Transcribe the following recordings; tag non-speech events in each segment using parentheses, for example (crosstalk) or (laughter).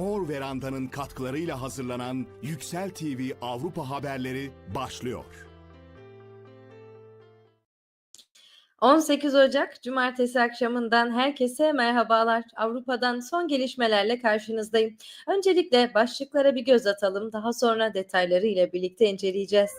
Mor Veranda'nın katkılarıyla hazırlanan Yüksel TV Avrupa haberleri başlıyor. 18 Ocak Cumartesi akşamından herkese merhabalar. Avrupa'dan son gelişmelerle karşınızdayım. Öncelikle başlıklara bir göz atalım. Daha sonra detayları ile birlikte inceleyeceğiz.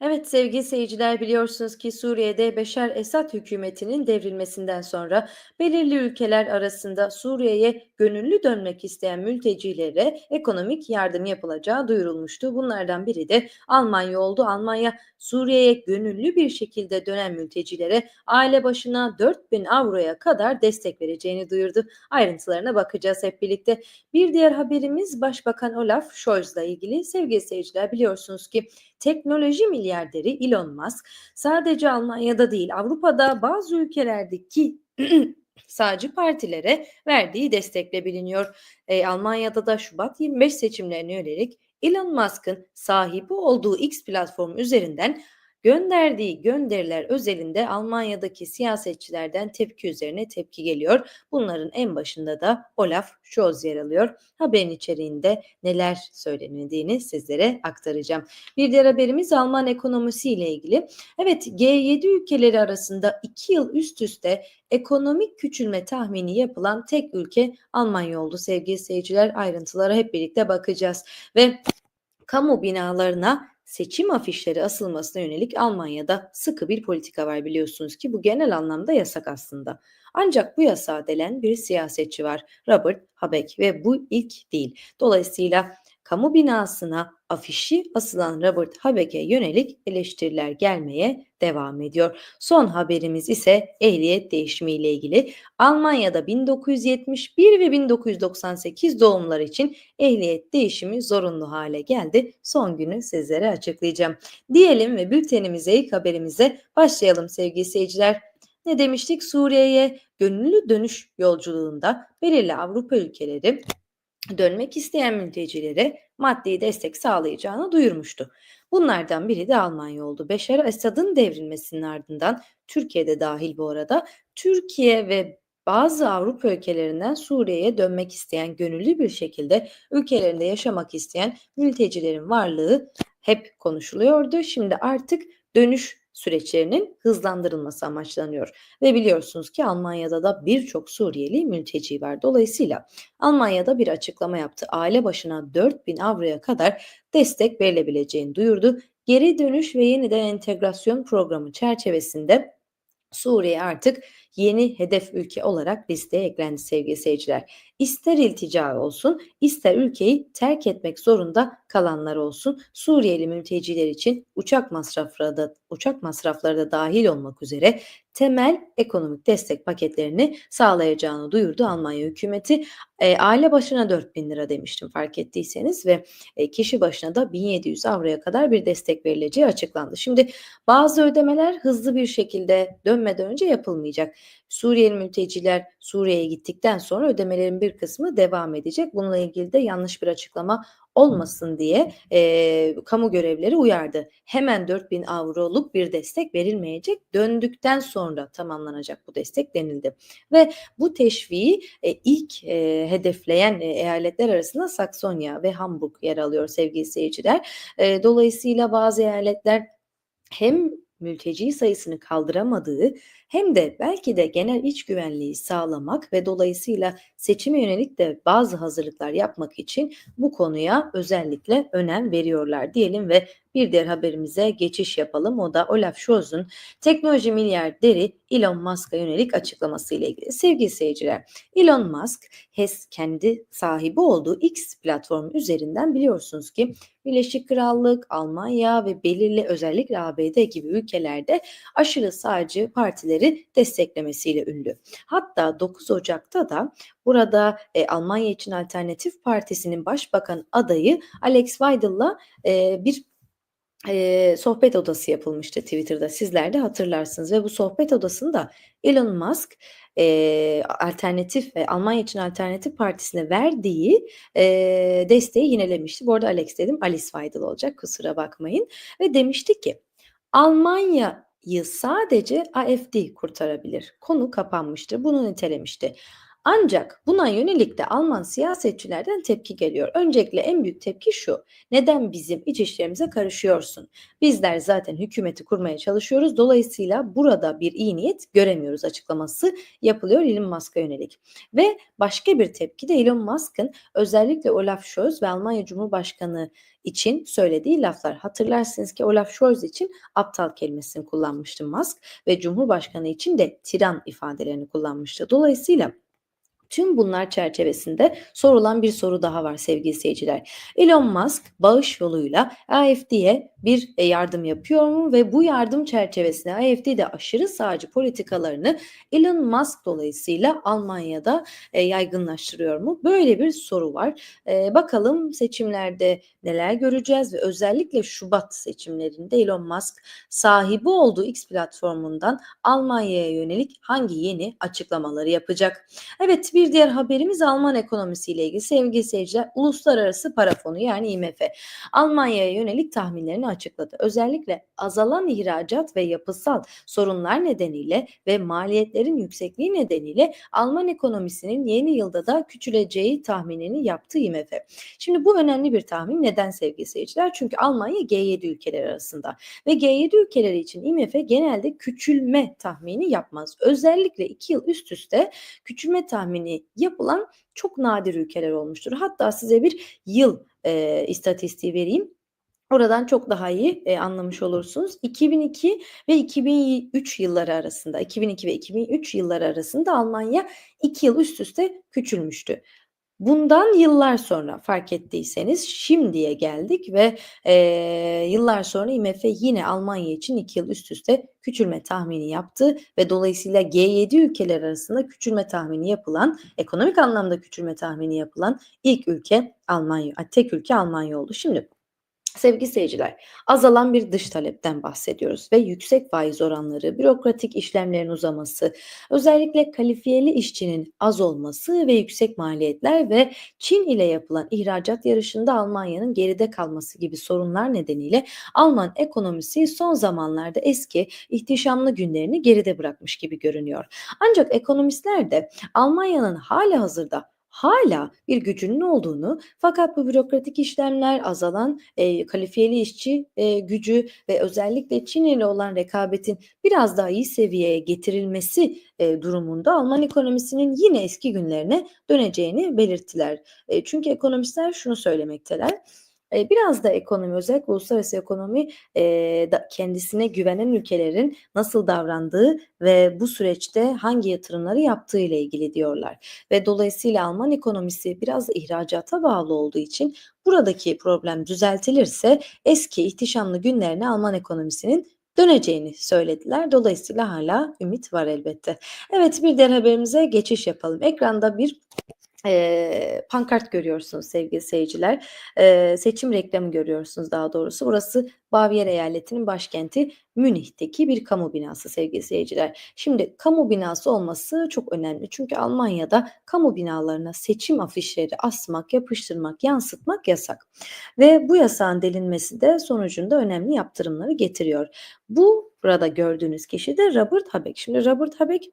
Evet sevgili seyirciler biliyorsunuz ki Suriye'de Beşar Esad hükümetinin devrilmesinden sonra belirli ülkeler arasında Suriye'ye gönüllü dönmek isteyen mültecilere ekonomik yardım yapılacağı duyurulmuştu. Bunlardan biri de Almanya oldu. Almanya Suriye'ye gönüllü bir şekilde dönen mültecilere aile başına 4000 avroya kadar destek vereceğini duyurdu. Ayrıntılarına bakacağız hep birlikte. Bir diğer haberimiz Başbakan Olaf Scholz'la ilgili. Sevgili seyirciler biliyorsunuz ki teknoloji milyarderi Elon Musk sadece Almanya'da değil Avrupa'da bazı ülkelerdeki (clears throat) sağcı partilere verdiği destekle biliniyor. E, Almanya'da da Şubat 25 seçimlerine yönelik Elon Musk'ın sahibi olduğu X platformu üzerinden gönderdiği gönderiler özelinde Almanya'daki siyasetçilerden tepki üzerine tepki geliyor. Bunların en başında da Olaf Scholz yer alıyor. Haberin içeriğinde neler söylenildiğini sizlere aktaracağım. Bir diğer haberimiz Alman ekonomisi ile ilgili. Evet G7 ülkeleri arasında 2 yıl üst üste ekonomik küçülme tahmini yapılan tek ülke Almanya oldu sevgili seyirciler. Ayrıntılara hep birlikte bakacağız. Ve kamu binalarına seçim afişleri asılmasına yönelik Almanya'da sıkı bir politika var biliyorsunuz ki bu genel anlamda yasak aslında. Ancak bu yasağı delen bir siyasetçi var Robert Habeck ve bu ilk değil. Dolayısıyla kamu binasına afişi asılan Robert Habeck'e yönelik eleştiriler gelmeye devam ediyor. Son haberimiz ise ehliyet değişimi ile ilgili. Almanya'da 1971 ve 1998 doğumlar için ehliyet değişimi zorunlu hale geldi. Son günü sizlere açıklayacağım. Diyelim ve bültenimize ilk haberimize başlayalım sevgili seyirciler. Ne demiştik? Suriye'ye gönüllü dönüş yolculuğunda belirli Avrupa ülkeleri dönmek isteyen mültecilere maddi destek sağlayacağını duyurmuştu. Bunlardan biri de Almanya oldu. Beşar Esad'ın devrilmesinin ardından Türkiye'de dahil bu arada Türkiye ve bazı Avrupa ülkelerinden Suriye'ye dönmek isteyen gönüllü bir şekilde ülkelerinde yaşamak isteyen mültecilerin varlığı hep konuşuluyordu. Şimdi artık dönüş süreçlerinin hızlandırılması amaçlanıyor. Ve biliyorsunuz ki Almanya'da da birçok Suriyeli mülteci var. Dolayısıyla Almanya'da bir açıklama yaptı. Aile başına 4000 avroya kadar destek verilebileceğini duyurdu. Geri dönüş ve yeniden entegrasyon programı çerçevesinde Suriye artık yeni hedef ülke olarak listeye eklendi sevgili seyirciler. İster iltica olsun, ister ülkeyi terk etmek zorunda kalanlar olsun. Suriyeli mülteciler için uçak masrafları da uçak masrafları da dahil olmak üzere temel ekonomik destek paketlerini sağlayacağını duyurdu Almanya hükümeti. E, aile başına 4000 lira demiştim fark ettiyseniz ve e, kişi başına da 1700 avroya kadar bir destek verileceği açıklandı. Şimdi bazı ödemeler hızlı bir şekilde dönmeden önce yapılmayacak. Suriyeli mülteciler Suriye'ye gittikten sonra ödemelerin bir kısmı devam edecek. Bununla ilgili de yanlış bir açıklama olmasın diye e, kamu görevleri uyardı. Hemen 4000 avroluk bir destek verilmeyecek. Döndükten sonra tamamlanacak bu destek denildi. Ve bu teşviği e, ilk e, hedefleyen e, eyaletler arasında Saksonya ve Hamburg yer alıyor sevgili seyirciler. E, dolayısıyla bazı eyaletler hem mülteci sayısını kaldıramadığı hem de belki de genel iç güvenliği sağlamak ve dolayısıyla seçime yönelik de bazı hazırlıklar yapmak için bu konuya özellikle önem veriyorlar diyelim ve bir diğer haberimize geçiş yapalım. O da Olaf Scholz'un teknoloji milyarderi Elon Musk'a yönelik açıklaması ile ilgili. Sevgili seyirciler, Elon Musk HES kendi sahibi olduğu X platformu üzerinden biliyorsunuz ki Birleşik Krallık, Almanya ve belirli özellikle ABD gibi ülkelerde aşırı sağcı partileri desteklemesiyle ünlü. Hatta 9 Ocak'ta da burada e, Almanya için Alternatif Partisi'nin başbakan adayı Alex Weidel'la e, bir e, sohbet odası yapılmıştı Twitter'da. Sizler de hatırlarsınız ve bu sohbet odasında Elon Musk e, alternatif ve Almanya için alternatif partisine verdiği e, desteği yinelemişti. Bu arada Alex dedim Alice Weidel olacak kusura bakmayın. Ve demişti ki Almanya'yı sadece AfD kurtarabilir. Konu kapanmıştır. Bunu nitelemişti. Ancak buna yönelik de Alman siyasetçilerden tepki geliyor. Öncelikle en büyük tepki şu. Neden bizim iç işlerimize karışıyorsun? Bizler zaten hükümeti kurmaya çalışıyoruz. Dolayısıyla burada bir iyi niyet göremiyoruz açıklaması yapılıyor Elon Musk'a yönelik. Ve başka bir tepki de Elon Musk'ın özellikle Olaf Scholz ve Almanya Cumhurbaşkanı için söylediği laflar. Hatırlarsınız ki Olaf Scholz için aptal kelimesini kullanmıştı Musk ve Cumhurbaşkanı için de tiran ifadelerini kullanmıştı. Dolayısıyla Tüm bunlar çerçevesinde sorulan bir soru daha var sevgili seyirciler. Elon Musk bağış yoluyla AFD'ye bir e, yardım yapıyor mu ve bu yardım çerçevesinde AFD de aşırı sağcı politikalarını Elon Musk dolayısıyla Almanya'da e, yaygınlaştırıyor mu? Böyle bir soru var. E, bakalım seçimlerde neler göreceğiz ve özellikle Şubat seçimlerinde Elon Musk sahibi olduğu X platformundan Almanya'ya yönelik hangi yeni açıklamaları yapacak? Evet bir diğer haberimiz Alman ekonomisiyle ilgili sevgili seyirciler Uluslararası Para Fonu yani IMF Almanya'ya yönelik tahminlerini açıkladı. Özellikle azalan ihracat ve yapısal sorunlar nedeniyle ve maliyetlerin yüksekliği nedeniyle Alman ekonomisinin yeni yılda da küçüleceği tahminini yaptı IMF. Şimdi bu önemli bir tahmin. Neden sevgili seyirciler? Çünkü Almanya G7 ülkeleri arasında ve G7 ülkeleri için IMF genelde küçülme tahmini yapmaz. Özellikle iki yıl üst üste küçülme tahmini yapılan çok nadir ülkeler olmuştur. Hatta size bir yıl e, istatistiği vereyim. Oradan çok daha iyi e, anlamış olursunuz. 2002 ve 2003 yılları arasında, 2002 ve 2003 yılları arasında Almanya 2 yıl üst üste küçülmüştü. Bundan yıllar sonra fark ettiyseniz şimdiye geldik ve e, yıllar sonra IMF yine Almanya için 2 yıl üst üste küçülme tahmini yaptı ve dolayısıyla G7 ülkeler arasında küçülme tahmini yapılan, ekonomik anlamda küçülme tahmini yapılan ilk ülke Almanya, tek ülke Almanya oldu. Şimdi Sevgili seyirciler, azalan bir dış talepten bahsediyoruz ve yüksek faiz oranları, bürokratik işlemlerin uzaması, özellikle kalifiyeli işçinin az olması ve yüksek maliyetler ve Çin ile yapılan ihracat yarışında Almanya'nın geride kalması gibi sorunlar nedeniyle Alman ekonomisi son zamanlarda eski ihtişamlı günlerini geride bırakmış gibi görünüyor. Ancak ekonomistler de Almanya'nın hala hazırda hala bir gücünün olduğunu fakat bu bürokratik işlemler azalan e, kalifiyeli işçi e, gücü ve özellikle Çin ile olan rekabetin biraz daha iyi seviyeye getirilmesi e, durumunda Alman ekonomisinin yine eski günlerine döneceğini belirttiler. E, çünkü ekonomistler şunu söylemekteler. Biraz da ekonomi özellikle uluslararası ekonomi kendisine güvenen ülkelerin nasıl davrandığı ve bu süreçte hangi yatırımları yaptığı ile ilgili diyorlar. Ve dolayısıyla Alman ekonomisi biraz ihracata bağlı olduğu için buradaki problem düzeltilirse eski ihtişamlı günlerine Alman ekonomisinin döneceğini söylediler. Dolayısıyla hala ümit var elbette. Evet bir diğer haberimize geçiş yapalım. Ekranda bir e, pankart görüyorsunuz sevgili seyirciler. E, seçim reklamı görüyorsunuz daha doğrusu. Burası Bavyera eyaletinin başkenti Münih'teki bir kamu binası sevgili seyirciler. Şimdi kamu binası olması çok önemli. Çünkü Almanya'da kamu binalarına seçim afişleri asmak, yapıştırmak, yansıtmak yasak. Ve bu yasağın delinmesi de sonucunda önemli yaptırımları getiriyor. Bu burada gördüğünüz kişi de Robert Habeck. Şimdi Robert Habeck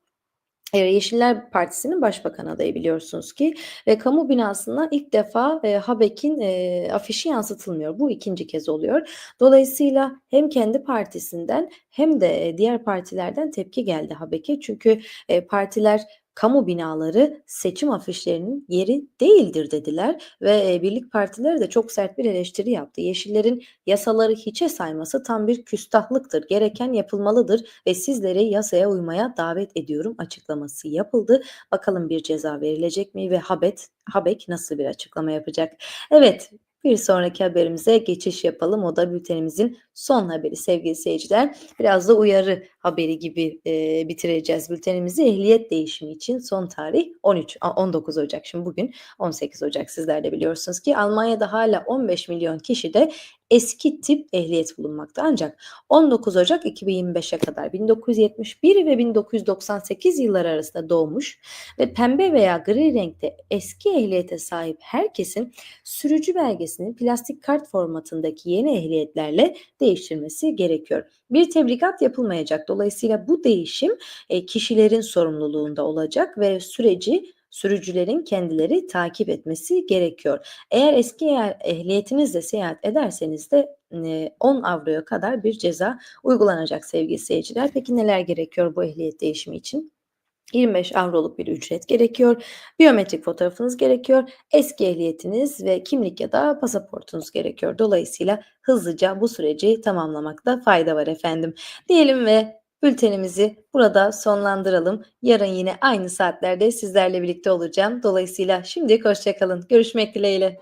Yeşiller Partisi'nin başbakan adayı biliyorsunuz ki ve kamu binasına ilk defa e, Habeck'in e, afişi yansıtılmıyor. Bu ikinci kez oluyor. Dolayısıyla hem kendi partisinden hem de e, diğer partilerden tepki geldi Habeck'e. Çünkü e, partiler kamu binaları seçim afişlerinin yeri değildir dediler ve e, birlik partileri de çok sert bir eleştiri yaptı. Yeşillerin yasaları hiçe sayması tam bir küstahlıktır. Gereken yapılmalıdır ve sizleri yasaya uymaya davet ediyorum açıklaması yapıldı. Bakalım bir ceza verilecek mi ve Habet Habek nasıl bir açıklama yapacak? Evet, bir sonraki haberimize geçiş yapalım. O da bültenimizin son haberi sevgili seyirciler. Biraz da uyarı haberi gibi e, bitireceğiz bültenimizi. Ehliyet değişimi için son tarih 13 19 Ocak. Şimdi bugün 18 Ocak sizler de biliyorsunuz ki Almanya'da hala 15 milyon kişi de eski tip ehliyet bulunmakta. Ancak 19 Ocak 2025'e kadar 1971 ve 1998 yılları arasında doğmuş ve pembe veya gri renkte eski ehliyete sahip herkesin sürücü belgesini plastik kart formatındaki yeni ehliyetlerle değiştirmesi gerekiyor. Bir tebligat yapılmayacak. Dolayısıyla bu değişim e, kişilerin sorumluluğunda olacak ve süreci sürücülerin kendileri takip etmesi gerekiyor. Eğer eski eğer ehliyetinizle seyahat ederseniz de e, 10 avroya kadar bir ceza uygulanacak sevgili seyirciler. Peki neler gerekiyor bu ehliyet değişimi için? 25 avroluk bir ücret gerekiyor. Biyometrik fotoğrafınız gerekiyor. Eski ehliyetiniz ve kimlik ya da pasaportunuz gerekiyor. Dolayısıyla hızlıca bu süreci tamamlamakta fayda var efendim. Diyelim ve bültenimizi burada sonlandıralım. Yarın yine aynı saatlerde sizlerle birlikte olacağım. Dolayısıyla şimdi hoşçakalın. Görüşmek dileğiyle.